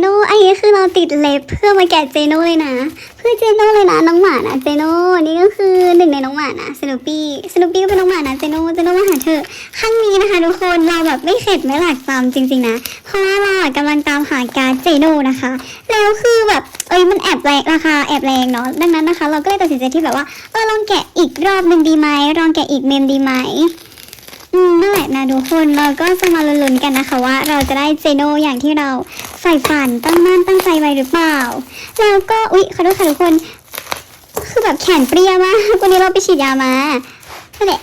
โน่อันนี้คือเราติดเล็บเพื่อมาแกะเจโน่เลยนะ เพื่อเจโน่เลยนะน้องหมานะเจโน่นี่ก็คือหนึ่งในน้องหมานะสนุปปี้สนุปปี้ก็เป็นน้องหมานะเจโน่เจโน่มาหาเธอะครั้งนี้นะคะทุกคนเราแบบไม่เข็ดไม่หลักจำจริง ๆนะเพราะว่าเราอะกำลังตามหาการดเจโน่นะคะ แล้วคือแบบเอ้ยมันแอบแรงราคาแอบแรงเนาะดังนั้นนะคะ เราก็เลยตัดสินใจที่แบบว่าเออลองแกะอีกรอบหนึ่งดีไหมลองแกะอีกเมมดีไหม อืมนั่นแหละนะทุกคนเราก็จะมาลุ้นๆกันนะคะว่า เราจะได้เจโนอย่างที่เราใฝ่ฝันตั้งมั่นตั้งใจไว้หรือเปล่า แล้วก็อุ๊ยขอโทษค่ะทุกคน คือแบบแขนเปรี้ยมากวันนี้เราไปฉีดยามานั่นแหละ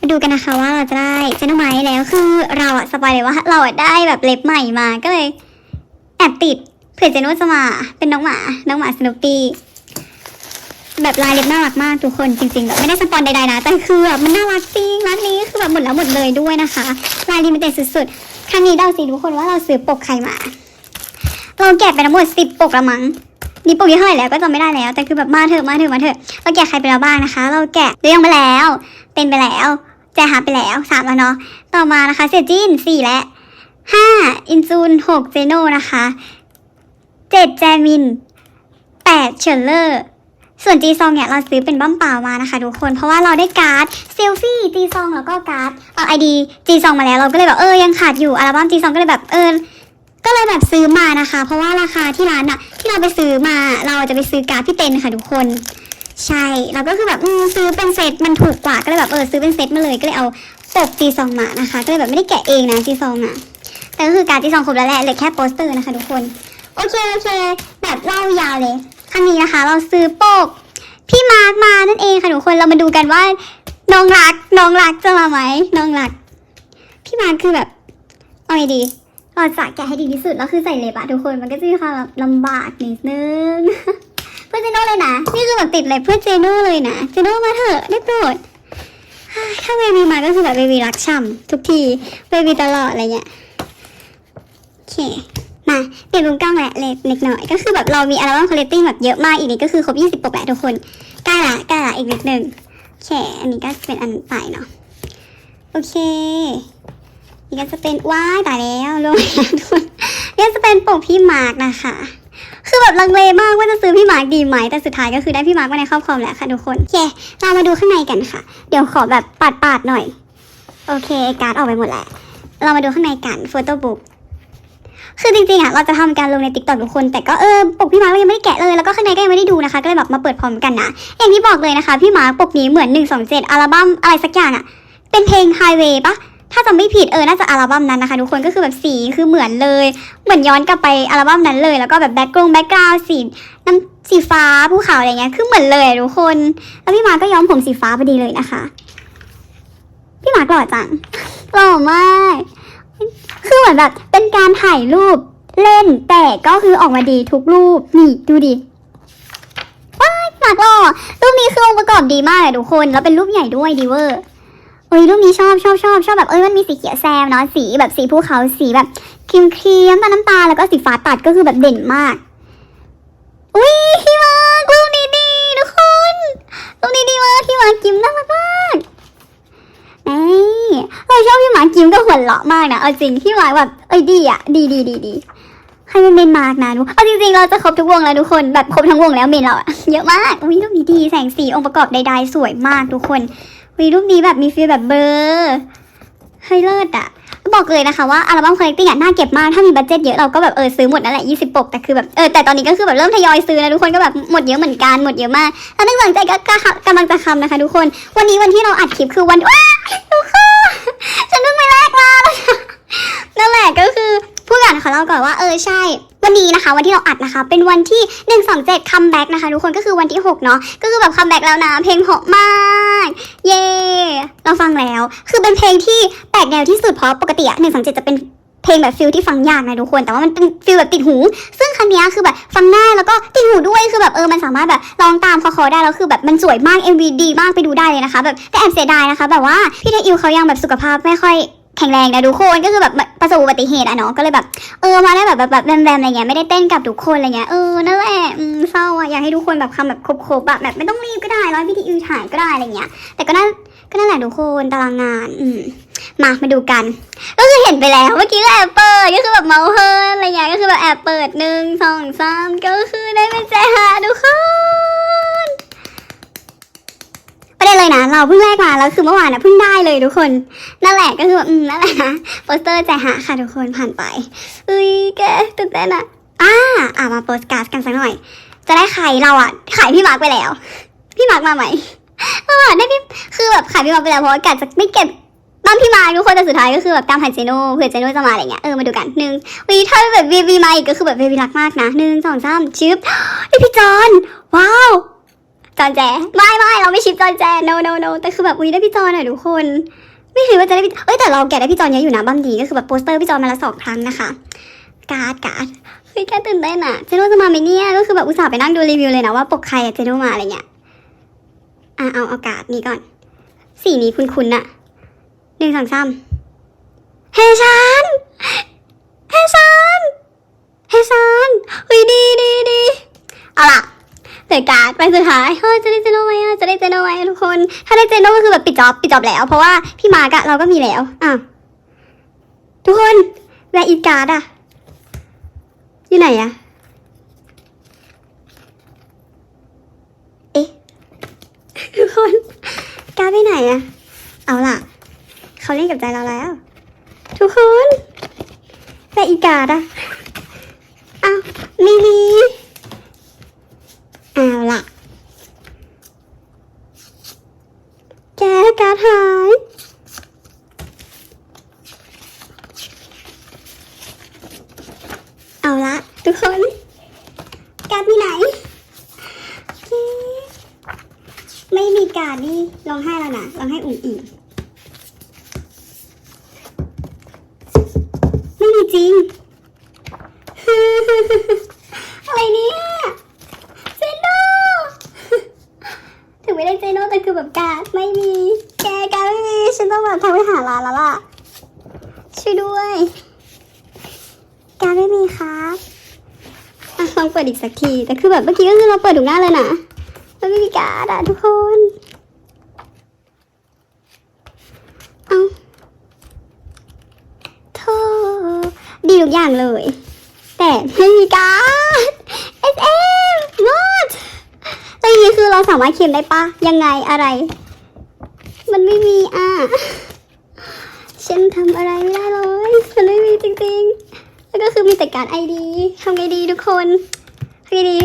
มาดูกันนะคะว่าเราจะได้เจโนไหมแล้วคือเราอะสปอยเลยว่าเราอะได้แบบเล็บใหม่มาก็เลยแอบติดเผื่อเจโนจะมาเป็นน้องหมาน้องหมาสนุปปี้ แบบลายเล็บน่ารักมากทุกคนจริงๆแบบไม่ได้สปอนใดๆนะแต่คือแบบมันน่ารักจริงร้านนี้คือแบบหมดแล้วหมดเลยด้วยนะคะ ลายลิมิเต็ดสุดๆ ครั้งนี้เดาสิทุกคนว่าเราซื้อปกใครมา เราแกะไปทั้งหมดสิบปกละมั้งมีปกที่เท่าไหร่แล้วก็จำไม่ได้แล้ว แต่คือแบบมาเถอะมาเถอะมาเถอะเราแกะใครไปแล้วบ้างนะคะ เราแกะเรื่องไปแล้ว เป็นไปแล้วแจฮาไปแล้วสามแล้วเนาะต่อมานะคะเซจินสี่และห้าอินซูนหกเจโนนะคะเจ็ดแจมินแปดเชลเลอร์ ส่วนจีซองเนี่ยเราซื้อเป็นบั้มเปล่ามานะคะทุกคนเพราะว่าเราได้การ์ดเซลฟี่จีซองแล้วก็การ์ดเอาไอดีจีซองมาแล้วเราก็เลยแบบเออยังขาดอยู่อัลบั้มจีซองก็เลยแบบเออก็เลยแบบซื้อมานะคะ เพราะว่าราคาที่ร้านอะที่เราไปซื้อมาเราจะไปซื้อการ์ดพี่เต็นค่ะทุกคนใช่เราก็คือแบบอืมซื้อเป็นเซตมันถูกกว่าก็เลยแบบเออซื้อเป็นเซตมาเลยก็เลยเอาปกจีซองมานะคะ ก็เลยแบบไม่ได้แกะเองนะจีซองอะแต่ก็คือการ์ดจีซองครบแล้วแหละเหลือแค่โปสเตอร์นะคะทุกคนโอเคโอเค แบบเล่ายาวเลย ครั้งนี้นะคะ เราซื้อปกพี่มาร์กมานั่นเองค่ะทุกคนเรามาดูกันว่า น้องรักน้องรักจะมาไหมน้องรัก พี่มาร์กคือแบบเอาไงดีเราจะแกะให้ดีที่สุดแล้วคือใส่เล็บอะทุกคนมันก็จะมีความแบบลำบากนิดนึงเพื่อนเจโน่เลยนะนี่คือแบบติดเลยเพื่อนเจโน่เลยนะเจโน่มาเถอะได้โปรดถ้าเบบีมาก็คือแบบเบบีรักช่ำทุกทีเบบีตลอดอะไรเงี้ยโอเค มาเปลี่ยนมุมกล้องแหละเล็กเล็กหน่อย ก็คือแบบเรามีอัลบั้มคอลเลกติ้งแบบเยอะมากอีกนี่ก็คือครบ20ปกแหละทุกคนใกล้ละใกล้ละอีกนิดนึงโอเคอันนี้ก็เป็นอันไปเนาะโอเคนี่ก็จะเป็นว้ายตายแล้วลงทุกคนนี่จะเป็นปกพี่มาร์กนะคะ คือแบบลังเลมากว่าจะซื้อพี่มาร์กดีไหมแต่สุดท้ายก็คือได้พี่มาร์กมาในครอบครองแล้วค่ะทุกคนโอเคเรามาดูข้างในกันค่ะ เดี๋ยวขอแบบปาดปาดๆหน่อย โอเคการ์ดออกไปหมดแล้ว เรามาดูข้างในกันโฟโต้บุ๊ก คือจริงๆอะเราจะทำการลงในติ๊กต็อกทุกคน แต่ก็เออปกพี่มาร์กยังไม่ได้แกะเลย แล้วก็ข้างในก็ยังไม่ได้ดูนะคะก็เลยแบบมาเปิดพร้อมกันนะอย่างที่บอกเลยนะคะ พี่มาร์กปกนี้เหมือน 1 2 7 อัลบั้มอะไรสักอย่างอะ เป็นเพลง Highway ปะถ้าจำไม่ผิดเออ น่าจะอัลบั้มนั้นนะคะ ทุกคนก็คือแบบสีคือเหมือนเลย เหมือนย้อนกลับไปอัลบั้มนั้นเลย แล้วก็แบบแบ็คกราวแบ็คกราวสีน้ำสีฟ้าภูเขาอะไรเงี้ย คือเหมือนเลยทุกคน แล้วพี่มาก็ย้อมผมสีฟ้าพอดีเลยนะคะ พี่มากหล่อจังหล่อมาก คือเหมือนแบบเป็นการถ่ายรูปเล่นแต่ก็คือออกมาดีทุกรูปนี่ดูดิว้ายหมากหล่อรูปนี้คือองค์ประกอบดีมากเลยทุกคน แล้วเป็นรูปใหญ่ด้วยดีเวอร์เอ้ยรูปนี้ชอบชอบชอบชอบแบบเอ้ยมันมีสีเขียวแซมเนาะสีแบบสีภูเขาสีแบบครีมครีมน้ำตาลตาแล้วก็สีฟ้าตัดก็คือแบบเด่นมากอุ้ยพี่มาร์ครูปนี้ดีทุกคนรูปนี้ดีมากพี่มาร์คกิมน่ารักมาก นี่เราชอบพี่มาร์คกิมก็หัวเราะมากนะ เอาจริงพี่มาร์คแบบเอ้ยดีอะ ดีดีดีดีให้มันเมนมาร์กนะทุกเอาจริงๆ เราจะครบทุกวงแล้วทุกคน แบบครบทั้งวงแล้วเมนเราอะเยอะมากอุ้ยรูปนี้ดีแสงสีองค์ประกอบใดๆสวยมากทุกคนอุ้ยรูปนี้แบบมีฟีลแบบเบลอร์เฮ้ยเลิศอะบอกเลยนะคะว่าอัลบั้มคอลเลกติ้งอะน่าเก็บมาก ถ้ามีบัตเจ็ตเยอะเราก็แบบเออซื้อหมดนั่นแหละ20ปกแต่คือแบบเออแต่ตอนนี้ก็คือแบบเริ่มทยอยซื้อนะทุกคนก็แบบหมดเยอะเหมือนกันหมดเยอะมากแล้วนึกหลังใจก็กะกำลังจะคำนะคะ ทุกคน วันนี้วันที่เราอัดคลิปคือวันว้า ก่อนขอเล่าก่อนว่าเออใช่ วันนี้นะคะ วันที่เราอัดนะคะ เป็นวันที่ 127คัมแบ็กนะคะทุกคนก็คือวันที่ 6 เนาะก็คือแบบคัมแบ็กแล้วนะ เพลงเพราะมากเย่เราฟังแล้ว คือเป็นเพลงที่แปลกแนวที่สุดเพราะปกติอะ127 จะเป็นเพลงแบบฟิลที่ฟังยากนะทุกคน แต่ว่ามันเป็นฟิลแบบติดหู ซึ่งครั้งนี้คือแบบฟังง่ายแล้วก็ติดหูด้วย คือแบบเออ มันสามารถแบบร้องตามคอๆได้ แล้วคือแบบมันสวยมาก MV ดีมากไปดูได้เลยนะคะ แบบแต่แอบเสียดายนะคะ แบบว่าพี่เทอิวเขายังแบบสุขภาพไม่ค่อย แข็งแรงนะทุกคนก็คือแบบประสบอุบัติเหตุอะเนาะก็เลยแบบ เออมาได้แบบแบบแบบแบมแบมอะไรเงี้ยไม่ได้เต้นกับทุกคนอะไรเงี้ยเออนั่นแหละเศร้าอะอยากให้ทุกคนแบบทำแบบครบๆแบบแบบไม่ต้องรีบก็ได้ร้อยวิธีอื่นถ่ายก็ได้อะไรเงี้ยแต่ก็นั่นก็นั่นแหละทุกคนตารางงานอืมมามาดูกัน ก็คือเห็นไปแล้วเมื่อกี้ก็แอบเปิดก็คือแบบเมาเพลินอะไรเงี้ยก็คือแบบแอบเปิดหนึ่งสองสามก็คือได้เป็นแจหาทุกคน เลยนะ เราเพิ่งแรกมาแล้วคือเมื่อวานนะเพิ่งได้เลยทุกคนนั่นแหละก็คืออืมนั่นแหละนะโปสเตอร์แจหาค่ะทุกคนผ่านไปเอ้ยแกตื่นเต้นอะอ่าอ่ามาโปสการ์ดกันสักหน่อย จะได้ใครเราอะขายพี่มาร์กไปแล้ว พี่มาร์กมาใหม่เมื่อวานได้พี่คือแบบขายพี่มาร์กไปแล้วเพราะว่ากะจะไม่เก็บบ้านพี่มาทุกคนแต่สุดท้ายก็คือแบบตามหาเจโน่เผื่อเจโน่จะมาอะไรเงี้ยเออมาดูกันหนึ่งวีถ้าแบบวีวีมาอีกก็คือแบบวีรักมากนะหนึ่งสองสามชิปไอพี่จอนว้าว จอนแจไม่ไม่เราไม่ชิปจอนแจ no no no แต่คือแบบวีได้พี่จอนหน่อยทุกคน ไม่คิดว่าจะได้พี่เอ้ยแต่เราแกะได้พี่จอนเยอะอยู่นะบัมดีก็คือแบบโปสเตอร์พี่จอนมาละสองครั้งนะคะการ์ดการ์ดเฮ้ยแค่ตื่นเต้นอะเจโน่จะมาไหมเนี่ยก็คือแบบอุตส่าห์ไปนั่งดูรีวิวเลยนะว่าปกใครอะเจโน่มาอะไรเงี้ยอะเอาเอาการ์ดนี้ก่อน สีนี้คุ้นๆอะหนึ่งสองสามเฮชันเฮชันเฮชันเฮ้ยดีดีดี เหลือการ์ดไปสุดท้ายเฮ้ยจะได้เจโน่ไหมอะจะได้เจโน่ไหมทุกคน ถ้าได้เจโน่ก็คือแบบปิดจ็อบปิดจ็อบแล้ว เพราะว่าพี่มาร์กอะเราก็มีแล้วอะทุกคนแวร์อีกการ์ดอะอยู่ไหนอะเอ๊ะทุกคนกล้าไปไหนอะเอาล่ะเขาเล่นกับใจเราแล้ว ทุกคนแต่อีกาดอะอ้าวไม่มีเอาล่ะ แกการดหาย เอาละทุก คนการดมีไหน ไม่มีการดนี่ลองให้แล้วนะลองให้อุ่มอิ่มไม่มีจริง อะไรเนี่ยเจโน่ถึงไม่ได้เจโน่แต่คือแบบการดไม่มี แกการดไม่มีฉันต้องแบบทำไปหาร้านแล้วล่ะช่วยด้วย การดไม่มีครับ ลองเปิดอีกสักที แต่คือแบบเมื่อกี้ก็คือเราเปิดถูกหน้าเลยนะมันไม่มีการดอะทุกคน เอาโธ่ดีทุกอย่างเลย แต่ไม่มีการด SM what แล้วอย่างนี้คือเราสามารถเขียนได้ปะยังไงอะไร มันไม่มีอะฉันทำอะไรไม่ได้เลย มันไม่มีจริงๆ แล้วก็คือมีแต่การไอดีทำไงดีทุกคนทำไงดี